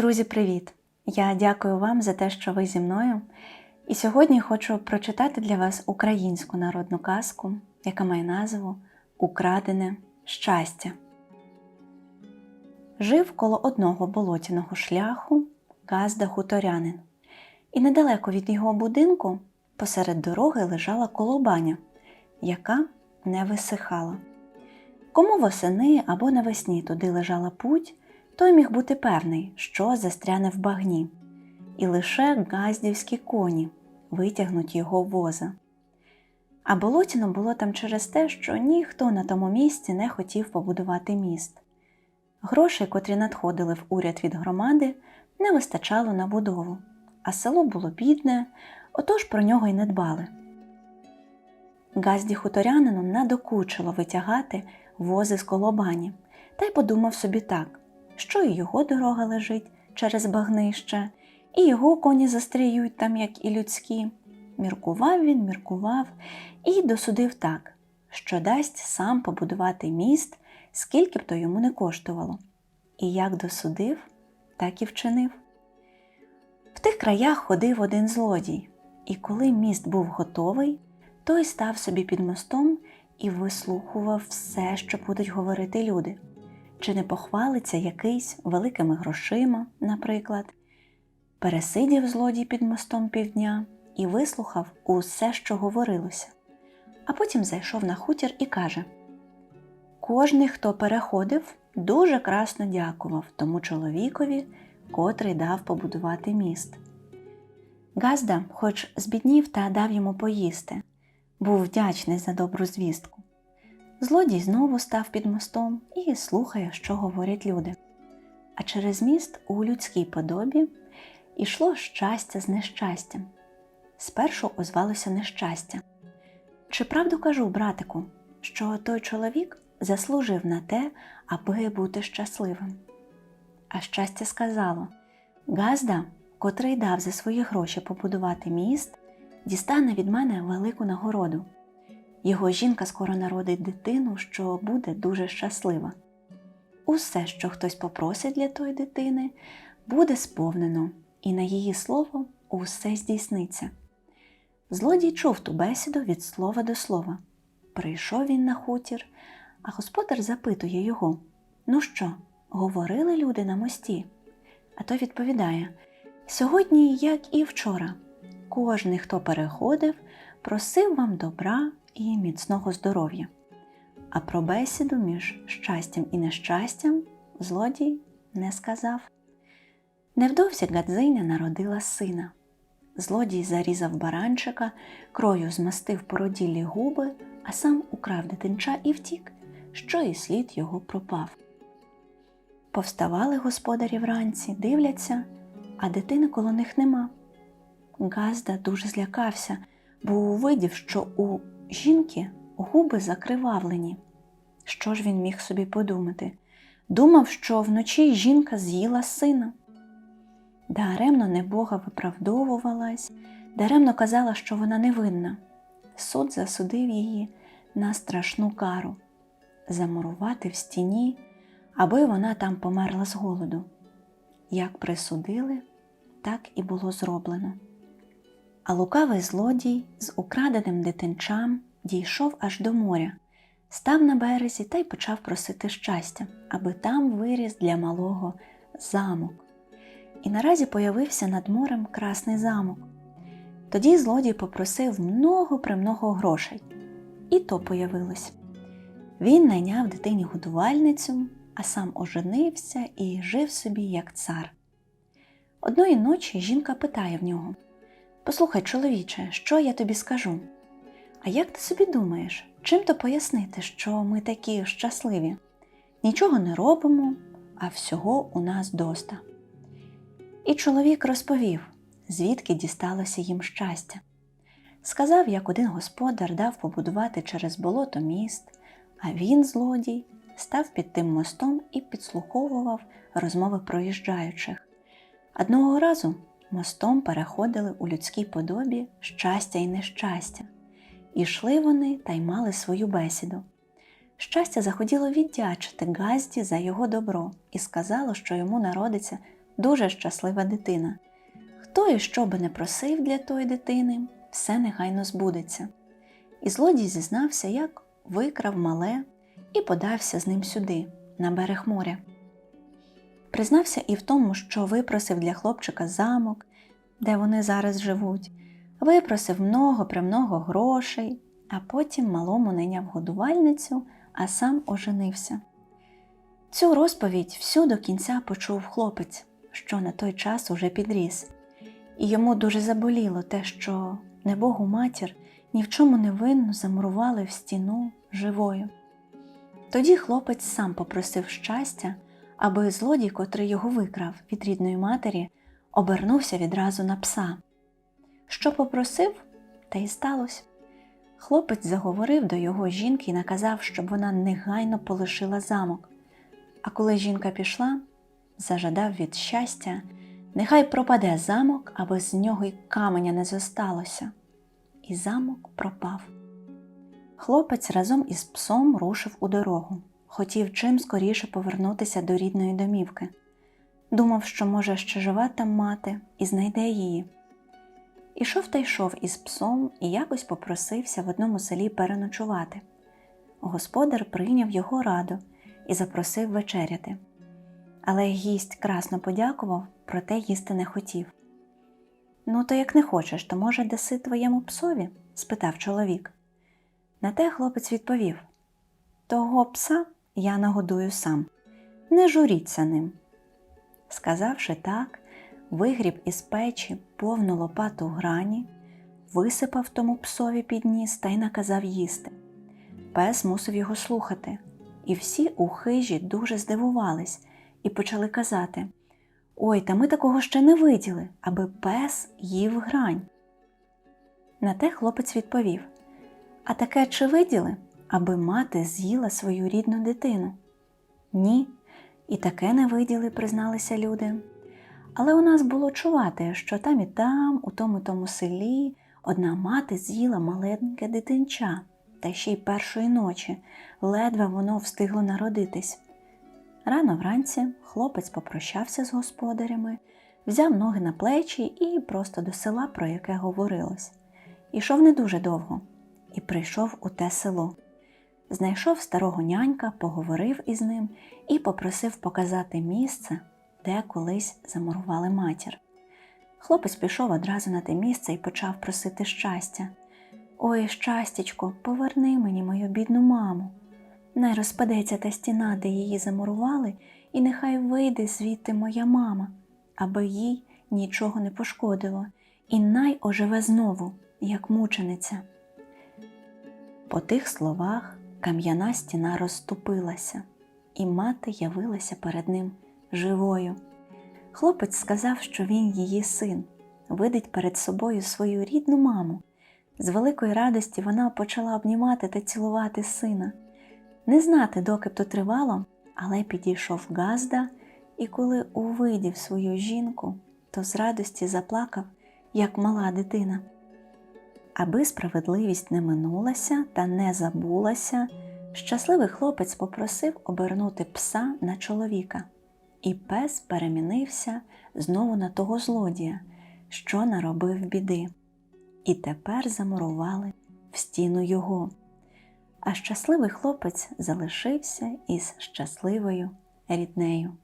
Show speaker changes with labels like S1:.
S1: Друзі, привіт! Я дякую вам за те, що ви зі мною. І сьогодні хочу прочитати для вас українську народну казку, яка має назву Украдене щастя. Жив коло одного болотяного шляху Газда хуторянин, і недалеко від його будинку посеред дороги лежала колобаня, яка не висихала. Кому восени або навесні туди лежала путь, той міг бути певний, що застряне в багні, і лише газдівські коні витягнуть його воза. А болотіно було там через те, що ніхто на тому місці не хотів побудувати міст. Грошей, котрі надходили в уряд від громади, не вистачало на будову, а село було бідне, отож про нього й не дбали. Газді хуторянину надокучило витягати вози з колобані, та й подумав собі так, що і його дорога лежить через багнище, і його коні застріють там, як і людські. Міркував він, міркував і досудив так, що дасть сам побудувати міст, скільки б то йому не коштувало. І як досудив, так і вчинив. В тих краях ходив один злодій, і коли міст був готовий, той став собі під мостом і вислухував все, що будуть говорити люди. Чи не похвалиться якийсь великими грошима, наприклад. Пересидів злодій під мостом півдня і вислухав усе, що говорилося, а потім зайшов на хутір і каже: Кожний, хто переходив, дуже красно дякував тому чоловікові, котрий дав побудувати міст. Газда, хоч збіднів та дав йому поїсти, був вдячний за добру звістку. Злодій знову став під мостом і слухає, що говорять люди. А через міст у людській подобі йшло щастя з нещастям. Спершу озвалося нещастя. Чи правду кажу, братику, що той чоловік заслужив на те, аби бути щасливим? А щастя сказало Газда, котрий дав за свої гроші побудувати міст, дістане від мене велику нагороду. Його жінка скоро народить дитину, що буде дуже щаслива. Усе, що хтось попросить для тої дитини, буде сповнено, і на її слово усе здійсниться. Злодій чув ту бесіду від слова до слова. Прийшов він на хутір, а господар запитує його: Ну що, говорили люди на мості? А той відповідає: Сьогодні, як і вчора, кожний, хто переходив, просив вам добра і міцного здоров'я. А про бесіду між щастям і нещастям злодій не сказав. Невдовзі Гадзиня народила сина. Злодій зарізав баранчика, крою змастив породіллі губи, а сам украв дитинча і втік, що і слід його пропав. Повставали господарі вранці, дивляться, а дитини коло них нема. Газда дуже злякався, бо увидів, що у жінки губи закривавлені. Що ж він міг собі подумати? Думав, що вночі жінка з'їла сина. Даремно небога виправдовувалась, даремно казала, що вона невинна. Суд засудив її на страшну кару замурувати в стіні, аби вона там померла з голоду. Як присудили, так і було зроблено. А лукавий злодій з украденим дитинчам дійшов аж до моря, став на березі та й почав просити щастя, аби там виріс для малого замок. І наразі появився над морем красний замок. Тоді злодій попросив много премного грошей, і то появилось. Він найняв дитині годувальницю, а сам оженився і жив собі як цар. Одної ночі жінка питає в нього Послухай, чоловіче, що я тобі скажу? А як ти собі думаєш, чим то пояснити, що ми такі щасливі? Нічого не робимо, а всього у нас доста. І чоловік розповів, звідки дісталося їм щастя. Сказав, як один господар дав побудувати через болото міст, а він, злодій, став під тим мостом і підслуховував розмови проїжджаючих. Одного разу мостом переходили у людській подобі щастя і нещастя. Ішли вони та й мали свою бесіду. Щастя захотіло віддячити Газді за його добро і сказало, що йому народиться дуже щаслива дитина. Хто і що би не просив для тої дитини, все негайно збудеться. І злодій зізнався, як викрав мале і подався з ним сюди, на берег моря. Признався і в тому, що випросив для хлопчика замок, де вони зараз живуть, випросив много премного грошей, а потім малому найняв годувальницю, а сам оженився. Цю розповідь всю до кінця почув хлопець, що на той час уже підріс, і йому дуже заболіло те, що небогу матір ні в чому не винну замурували в стіну живою. Тоді хлопець сам попросив щастя, аби злодій, котрий його викрав від рідної матері, обернувся відразу на пса. Що попросив, те й сталося. Хлопець заговорив до його жінки і наказав, щоб вона негайно полишила замок. А коли жінка пішла, зажадав від щастя, нехай пропаде замок, аби з нього й каменя не зосталося. І замок пропав. Хлопець разом із псом рушив у дорогу, хотів чим скоріше повернутися до рідної домівки. Думав, що може ще жива там мати і знайде її. Ішов та йшов із псом і якось попросився в одному селі переночувати. Господар прийняв його раду і запросив вечеряти. Але гість красно подякував, проте їсти не хотів. Ну, то як не хочеш, то може даси твоєму псові? спитав чоловік. На те хлопець відповів Того пса я нагодую сам, не журіться ним. Сказавши так, вигріб із печі повну лопату грані, висипав тому псові під ніс та й наказав їсти. Пес мусив його слухати, і всі у хижі дуже здивувались і почали казати Ой, та ми такого ще не виділи, аби пес їв грань. На те хлопець відповів А таке чи виділи, аби мати з'їла свою рідну дитину? Ні, і таке не виділи, призналися люди. Але у нас було чувати, що там і там, у тому тому селі, одна мати з'їла маленьке дитинча, та ще й першої ночі, ледве воно встигло народитись. Рано вранці хлопець попрощався з господарями, взяв ноги на плечі і просто до села, про яке говорилось. Ішов не дуже довго і прийшов у те село. Знайшов старого нянька, поговорив із ним і попросив показати місце, де колись замурували матір. Хлопець пішов одразу на те місце і почав просити щастя. Ой, щастячко, поверни мені мою бідну маму. Най розпадеться та стіна, де її замурували, і нехай вийде звідти моя мама, аби їй нічого не пошкодило, і най оживе знову, як мучениця. По тих словах кам'яна стіна розступилася, і мати явилася перед ним живою. Хлопець сказав, що він її син, видить перед собою свою рідну маму. З великої радості вона почала обнімати та цілувати сина. Не знати, доки б то тривало, але підійшов Газда, і коли увидів свою жінку, то з радості заплакав, як мала дитина. Аби справедливість не минулася та не забулася, щасливий хлопець попросив обернути пса на чоловіка, і пес перемінився знову на того злодія, що наробив біди, і тепер замурували в стіну його. А щасливий хлопець залишився із щасливою ріднею.